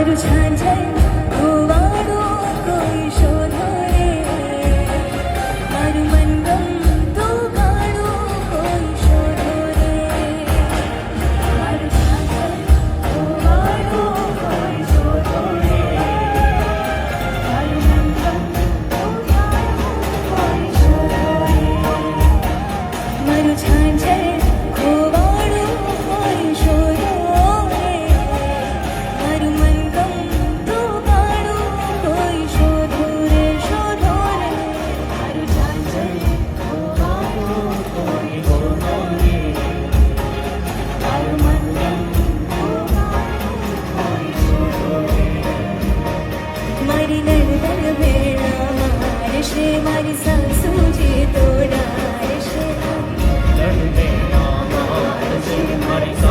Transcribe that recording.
મારું છાંછા મારી નર્તન વેળા. મારે શ્રી મારી સાસુજી તોડા. શ્રી મારી સાસુજી